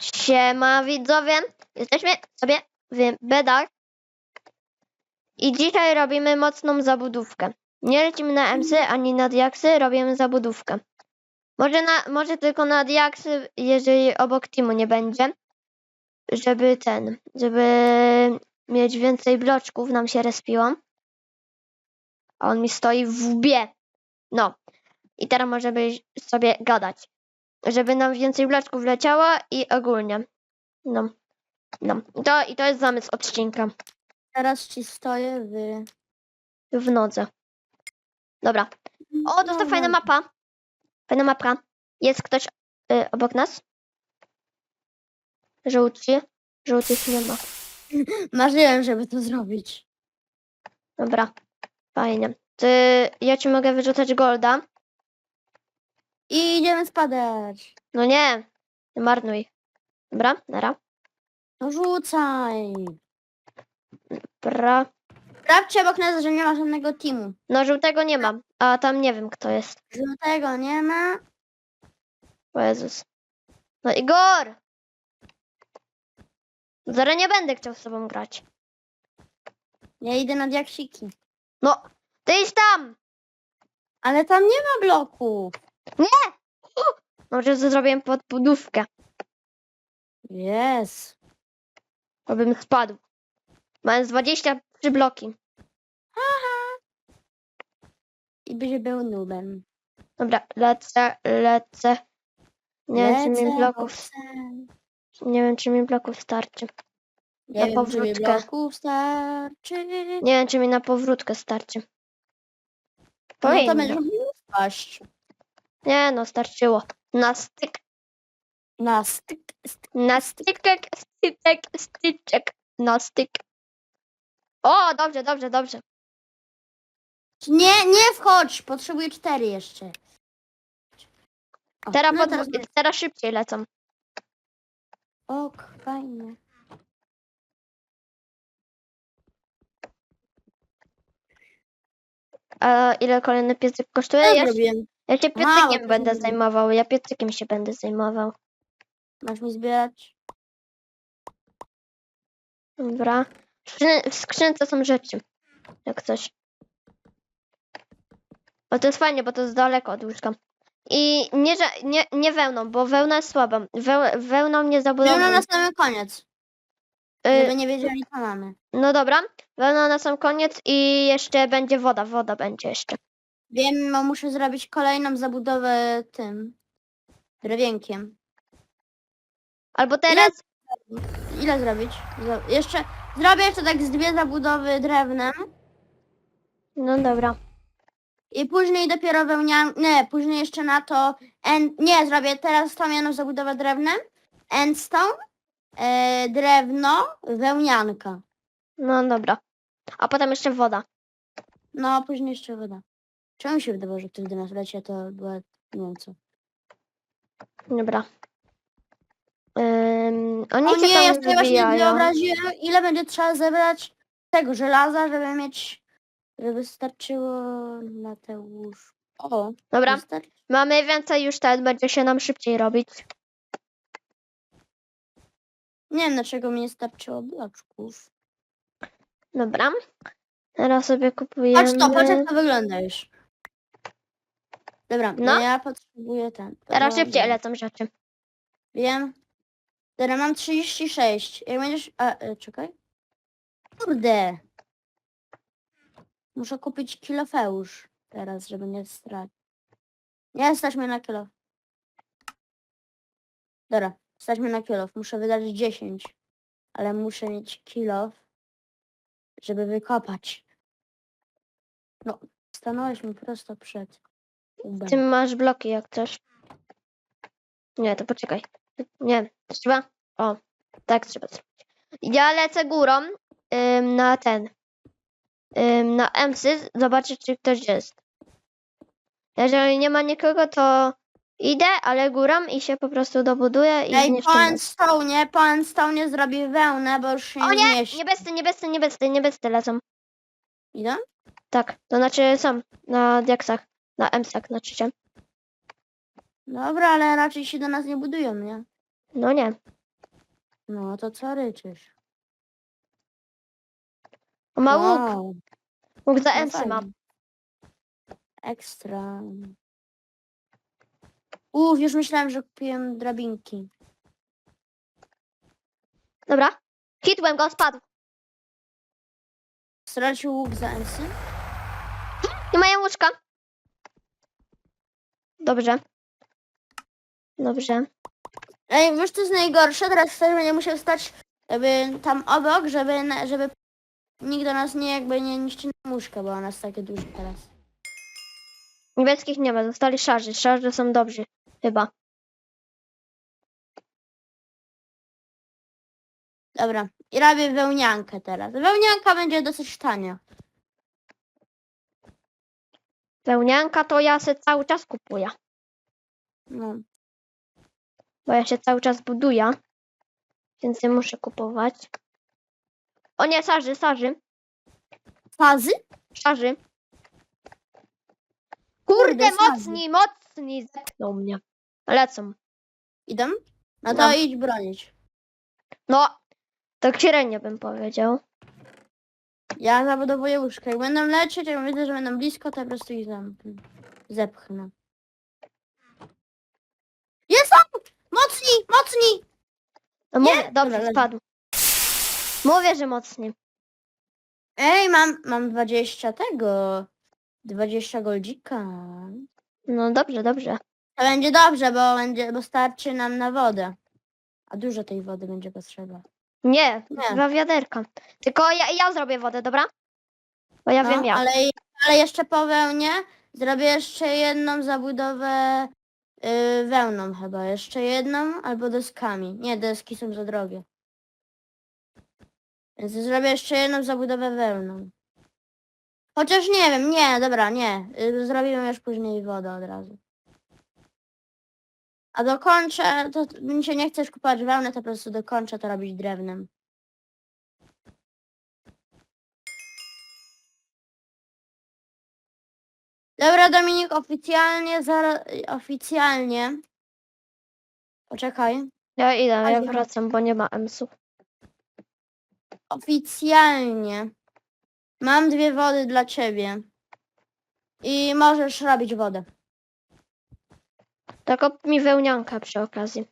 Siema widzowie, jesteśmy sobie w bedach i dzisiaj robimy mocną zabudówkę. Nie lecimy na emsy ani na diaksy, robimy zabudówkę. Może, na, może tylko na diaksy, jeżeli obok teamu nie będzie, żeby ten, żeby mieć więcej bloczków, nam się respiło. A on mi stoi w łbie. No. I teraz możemy sobie gadać żeby nam więcej bloczków leciało i ogólnie. No. No. I to, I to jest zamysł odcinka Teraz ci stoję w... w nodze. Dobra. O, to jest fajna mapa. Fajna mapa. Jest ktoś y, obok nas? Żółci? Żółtych nie ma. Marzyłem, żeby to zrobić. Dobra. Fajnie. Ty, ja ci mogę wyrzucać golda. I idziemy spadać. No nie. Nie marnuj. Dobra, nara. No rzucaj. Dobra. Sprawdźcie obok nas, że nie ma żadnego teamu. No żółtego nie mam. A tam nie wiem kto jest. Żółtego nie ma. O Jezus. No Igor! Zaraz nie będę chciał z tobą grać. Ja idę na diaksiki. No, ty idź tam! Ale tam nie ma bloków. Może zrobię podbudówkę, Jest. abym spadł. Mając 23 bloki. I byś był nubem. Dobra, lecę, lecę. Nie wiem, czy mi Lecę, bloków, lecę. nie wiem, czy mi bloków starczy. Nie Na wiem, czy mi powrótkę. bloków starczy. Nie wiem, czy mi na powrótkę starczy. No to Powinno. będziesz mógł spaść. Nie no, starczyło. Na styk, Na styk, styk. na stykek, styczek, styczek, na styk. O, dobrze, dobrze, dobrze. Nie, nie wchodź. Potrzebuję cztery jeszcze. O, Teraz, no podwó- teraz teraz szybciej lecą. Ok, fajnie. A ile kolejny piecyk kosztuje? Się- zrobiłem. Ja się Mało piecykiem to będę zajmował. Ja piecykiem się będę zajmował. Masz mi zbierać? Dobra. W, skrzyn- w skrzynce są rzeczy. Jak coś. O, to jest fajnie, bo to jest daleko od łóżka. I nie, że, nie, nie wełną, bo wełna jest słaba. Weł, wełną nie zabudową. na samym koniec. Y, Żeby nie wiedzieli, co mamy. no dobra, wełna na sam koniec i jeszcze będzie woda. Woda będzie jeszcze. Wiem, bo muszę zrobić kolejną zabudowę tym drewienkiem. Albo teraz. Ile zrobić? Jeszcze zrobię jeszcze tak z dwie zabudowy drewnem No dobra. i później dopiero wełnian... Nie, później jeszcze na to... En... Nie, zrobię teraz tą jedną zabudowę drewnem. Endstone, e, drewno, wełnianka. No dobra. A potem jeszcze woda. No, później jeszcze woda. Czemu mi się wydawało, że ktoś do nas leci, a to była... Nie wiem co. Dobra. Ym, oni O nie, tam ja sobie właśnie wybijają. wyobraziłem, ile będzie trzeba zebrać tego żelaza, żeby mieć, żeby starczyło na te łóż. O, Dobra, wystarczy. mamy więcej już ten, będzie się nam szybciej robić. Nie wiem, dlaczego mi nie starczyło bloczków. Dobra. Teraz sobie kupujemy. Patrz to, patrz jak to wygląda już. Dobra, No. no. ja potrzebuję ten. to Teraz było- szybciej lecą rzeczy. Wiem. Dobra, mam 36. Jak będziesz... A, e, czekaj. Kurde. Muszę kupić kilofeusz teraz, żeby nie stracić. Nie, stać mnie na kilo. Dobra, stać mnie na kilof. Muszę wydać 10. Ale muszę mieć kilof, żeby wykopać. No, stanąłeś mi prosto przed. Ty masz bloki jak chcesz. Nie, to poczekaj. Nie, trzeba. O, tak trzeba zrobić. Ja lecę górą ym, na ten. Ym, na emsy, zobaczyć czy ktoś jest. Jeżeli nie ma nikogo, to idę, ale górą i się po prostu dobuduję i Ej, zniszczę po most. Endstone, po Endstone zrobi wełnę, bo już się O nie nie, zmieści. niebiescy, niebiescy, niebiescy, niebiescy lecą. Idą? Tak, to znaczy są na diaksach, na emsach znaczy się. Dobra, ale raczej się do nas nie budują, nie? No nie. No to co ryczysz? Ma łuk. Wow, Łuk za no emsy ma. fajnie. Ekstra. Uff, już myślałem, że kupiłem drabinki. Dobra. Hitłem go, spadł. Stracił łuk za emsy? Nie mają łóżka. Dobrze. Dobrze. Ej, wiesz co jest najgorsze? Teraz też będzie musiał stać jakby tam obok, żeby, na- żeby nikt do nas nie jakby nie niszczył muszkę, bo ona jest takie duże teraz. Niebieskich nie ma, zostali szarzy. Szarzy są dobrzy. Chyba. Dobra, i robię wełniankę teraz. Wełnianka będzie dosyć tania. Wełnianka to ja se cały czas kupuję. No. Bo ja się cały czas buduję. Więc nie muszę kupować. O nie, szarzy, szarzy. Fazy? Szarzy. Kurde, Kurde, szarzy. mocni, mocni. Zepchnął mnie. Lecą. Idą? No to No. idź bronić. No, tak średnio bym powiedział. Ja zabudowuję łóżkę. Jak będą lecieć, jak widzę, że będą blisko, to po prostu ich zamknę. Zepchnę. Jest tam! Mocni! Mocni! No Nie? mówię, Dobra, dobrze, leży. spadł. Mówię, że mocni. Ej, mam, mam 20 tego. 20 goldzika. No dobrze, dobrze. To będzie dobrze, bo będzie, bo starczy nam na wodę. A dużo tej wody będzie potrzeba. Nie, Nie. dwa wiaderka. Tylko ja, ja zrobię wodę, dobra? Bo ja No, wiem jak. ale, ale jeszcze po wełnie zrobię jeszcze jedną zabudowę yy, wełną chyba. Jeszcze jedną albo deskami. Nie, deski są za drogie. Więc zrobię jeszcze jedną zabudowę wełną. Chociaż nie wiem, nie, dobra, nie. Yy, zrobimy już później wodę od razu. A dokończę, to mi się nie chcesz kupować wełny, to po prostu dokończę to robić drewnem. Dobra, Dominik, oficjalnie, zara, oficjalnie. Poczekaj. Ja idę, ja wracam, bo nie ma emsów. Oficjalnie. Mam dwie wody dla ciebie. I możesz robić wodę. Tylko mi wełnianka przy okazji.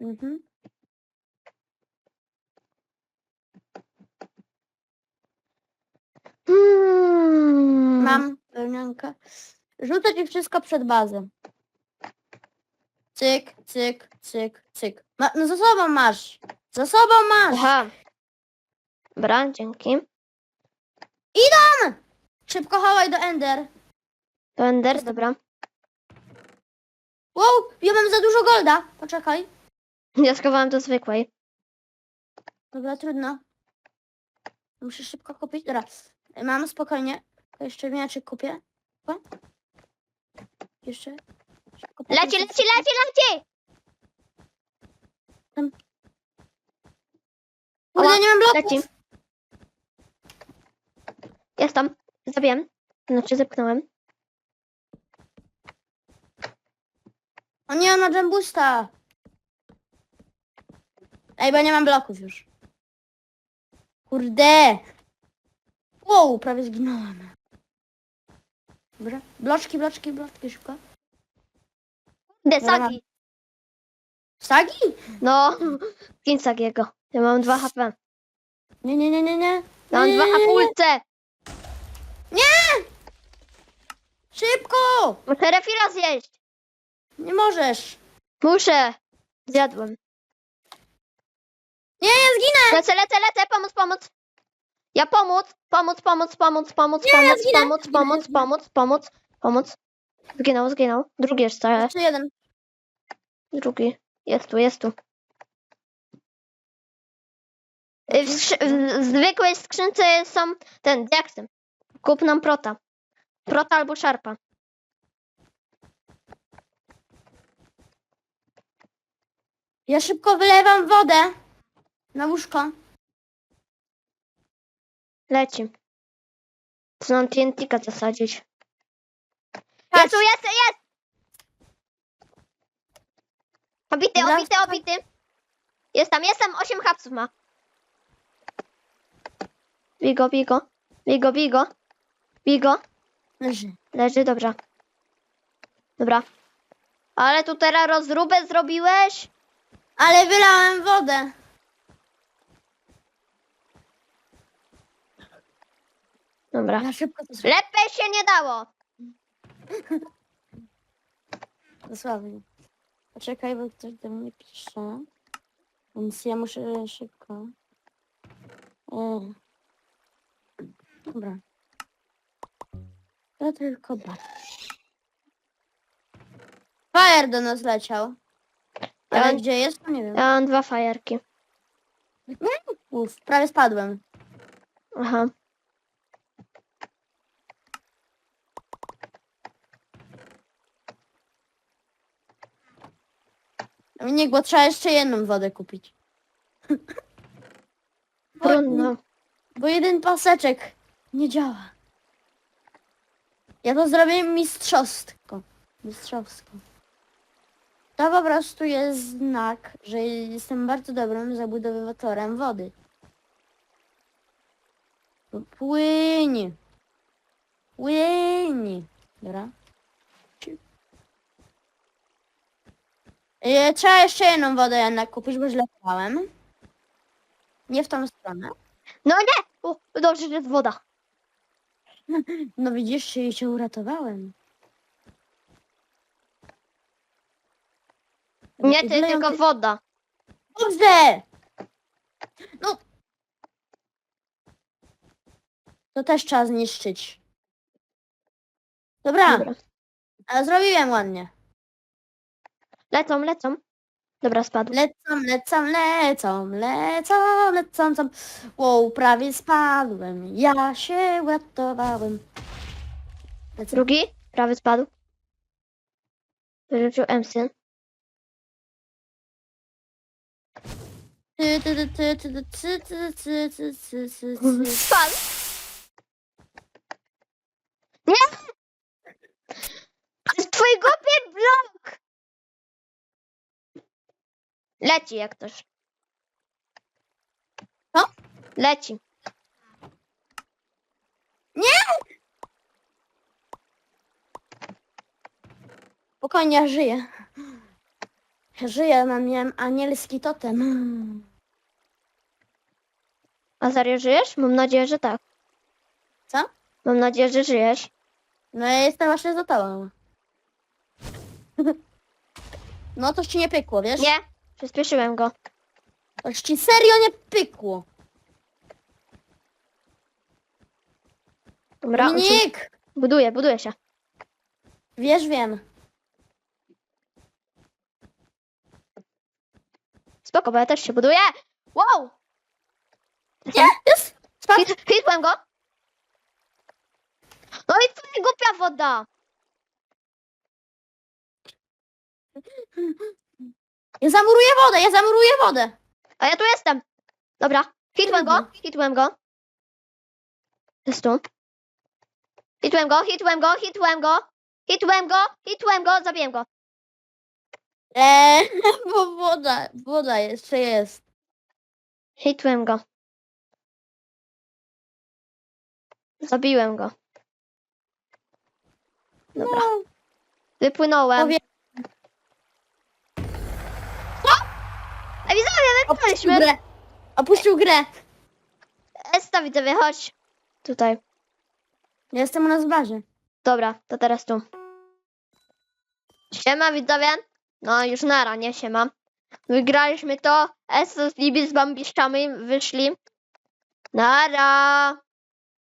Mhm. Hmm. Mam wełniankę. Rzucę ci wszystko przed bazę. Cyk, cyk, cyk, cyk. Ma, no za sobą masz. Za sobą masz. Aha. Dobra, dzięki. Szybko chowaj do Ender. To Enders, dobra. Wow, ja mam za dużo golda. Poczekaj. Ja schowałem do zwykłej. Dobra, trudno. Muszę szybko kupić. Dobra, mam spokojnie. Jeszcze mieczyk kupię. O. Jeszcze. Szybko Leci, poproszę. leci, leci, leci! Kurde, Ała, nie mam bloków. Leci. Jestem. Zabiłem. Znaczy zepchnąłem. O nie, on ma jambusta. Ej, bo nie mam bloków już. Kurde. Wow, prawie zginąłem. Dobra. Bloczki, bloczki, bloczki, szybko. Dobra. Sagi. Sagi? No, pięć Sagiego. Ja mam dwa HP. Nie, nie, nie, nie, nie. Ja mam Nie, dwa nie, nie, nie. Szybko! Muszę refila zjeść. Nie możesz. Muszę. Zjadłem. Nie, ja zginę. Lecę, lecę, lecę, pomóc, pomóc. Ja pomóc, pomóc, pomóc, pomóc, pomóc, Nie, ja pomóc, zginę. pomóc, Zginę, pomóc, zginę. pomóc, pomóc, pomóc. Zginął, zginął. Drugi jeszcze, Jeszcze jeden. drugi. Jest tu, jest tu. Y, W, w zwykłej skrzynce są ten diaksy. Kup nam prota. Prota albo szarpa. Ja szybko wylewam wodę na łóżko. Leci. Nam TNT-ka zasadzić. Patrz. Jest tu, jest, jest! Obity, Dobra. obity, obity. Jest tam, jest tam, 8 hapsów ma. Bigo, bigo. Bigo, bigo. Bigo. Leży. Leży, dobra. Dobra. Ale tu teraz rozróbę zrobiłeś? Ale wylałem wodę. Dobra. Ja szybko to zrobię. Lepiej się nie dało. Dosłownie. Poczekaj, bo ktoś do mnie pisze. Więc ja muszę szybko. E. Dobra. To tylko bat. Fire do nas leciał. Ale Ja- gdzie jest, to nie wiem. Ja mam dwa fajerki. Uf, prawie spadłem. Aha. Nie, bo trzeba jeszcze jedną wodę kupić. Bo, Trudno. bo jeden paseczek nie działa. Ja to zrobię mistrzostwo. Mistrzowsko. To po prostu jest znak, że jestem bardzo dobrym zabudowywatorem wody. Płyń. Płyń. Dobra. E, Trzeba jeszcze jedną wodę jednak kupić, bo źle brałem. Nie w tą stronę. No nie! O, dobrze, że jest woda. No widzisz, się cię uratowałem. Nie, I ty, wleją tylko ty- woda. Dobrze! No. To też trzeba zniszczyć. Dobra, Dobra. ale zrobiłem ładnie. Lecą, lecą. Dobra, spadł. Lecą, lecą, lecą, lecą, lecą, lecą. Wow, prawie spadłem. Ja się uratowałem. Drugi, prawy spadł. Wyrzucił Emsyn. Spadł. Nie! Blok! Leci jak też. Co? Leci. Spokojnie, ja żyję. Ja żyję, mam, miałem anielski totem. A serio żyjesz? Mam nadzieję, że tak. Co? Mam nadzieję, że żyjesz. No ja jestem właśnie za tobą. No to ci nie pykło, wiesz? Nie, przyspieszyłem go. To ci serio nie pykło. Dobra, uciek- buduję, buduję się. Wiesz, wiem. Spoko, bo ja też się buduję. Wow! Nie, jest! Spadł. Hit, hitłem go. No i co nie głupia woda? Ja zamuruję wodę, ja zamuruję wodę. A ja tu jestem. Dobra, hitłem go, hitłem go. Jest tu. Hitłem go, hitłem go, hitłem go. Hitłem go, hitłem go, zabiłem go. Eee, bo woda, woda jeszcze jest. Hitłem go. Zabiłem go. Dobra. No, Wypłynąłem. Powie- Ej, widzowie, opuścił wypłynęliśmy. grę. Opuścił grę. Esta, widzowie, chodź. Tutaj. Ja jestem u nas w bazie. Dobra, to teraz tu. Siema widzowie. No już nara, nie siema. Wygraliśmy to. Esto z Libi z bambiszczami wyszli. Nara.